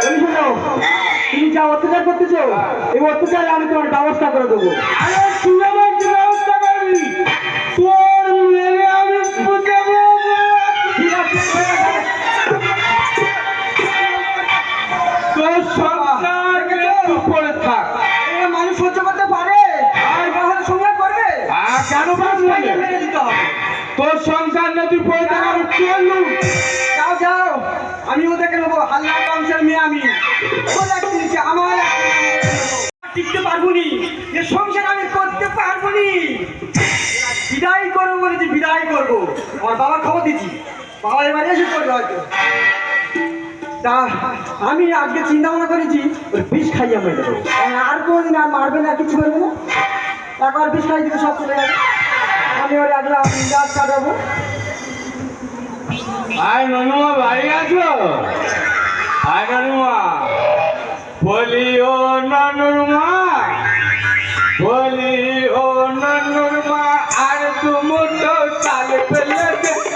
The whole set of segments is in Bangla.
তুমি যা অত্যাচার করতেছো এই অত্যাচারে আমি তোমার ব্যবস্থা করে দেবো। ব্যবস্থা করবি? তোর মেরে আমি বুঝে ঠিক আছে তোর সংসার পড়ে থাক। মানুষ সহ্য করতে পারে? আর করবে? আর কেন পারব না? মেরে দিতে হবে। তোর সংসার না তুই পড়ে থাক আমি চললু যাও আমি ওদেরকে নেব, হাল্লা বংশের মেয়ে আমি। আমার টিকতে পারব নি যে সংসার আমি করতে পারব নি বিদায় করব বলেছি বিদায় করব। আমার বাবা খবর দিচ্ছি বাবা এবারে এসে করবে হয়তো। তা আমি আজকে চিন্তা ভাবনা করেছি ওর বিষ খাইয়ে মেরে দেবো আর কোনোদিন আর মারবে না কিছু করবে না। একবার বিষ খাই দিলে সব চলে যাবে। আমি ওর একলা গাছ কাটাবো আয় ননুমা বাড়ি আছো? আয় ননুমা বলি ও ননুমা বলি ও ননুমা আর তুমুটো চাল পেলে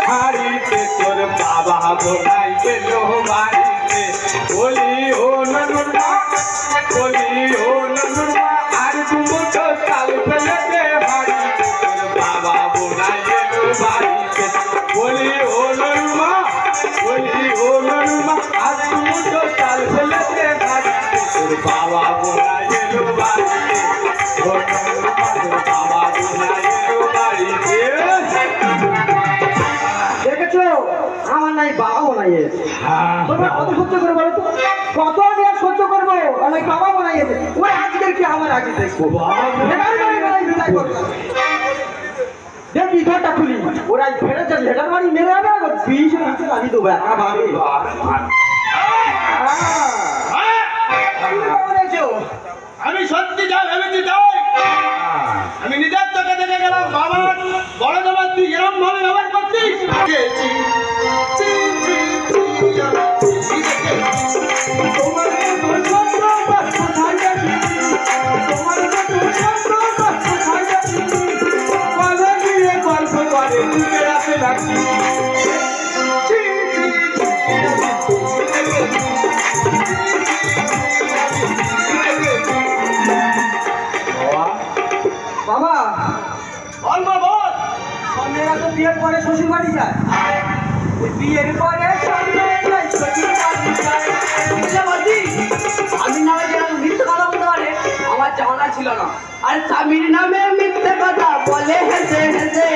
হাড়িতে তোর বাবা বোনাই গেল বাড়িতে। বলি ও ননুমা বলি ও ননুমা আর তুমুটো চাল পেলে হাড়িতে তোর বাবা বোনাই গেল বাড়িতে। বাবা বোনাই গেল বাড়িতে বাবা বোনাই গেল বাড়িতে দেখেছ? আমার নাই বাবাও নাই তোমরা কত সহ্য করে বলো তো? কত আমি আর সহ্য করব? অনেক বাবা বানাইয়েছে ওই আজকের কি আমার আগে দেখব? হেডার বানাই বিদায় করব দেখি ঘরটা খুলি। ওরা ফেরত যাবে হেডার বাড়ি মেরে আর বিষ নিচে আমি দেবো একা ভাবে আমি সত্যি যা ভেবেছি তাই আমি নিজের চোখে দেখে গেলাম বাবা বড় বাবা তুই এরকম ভাবে ব্যবহার করছিস গেছি। চি, বিয়ের পরে শ্বশুর বাড়ি যায়। বিয়ের পরে নামে যারা মিথ্যে কথা বলতে পারে, আমার জানা ছিল না। আর স্বামীর নামে মিথ্যে কথা বলে হেসে হেসে।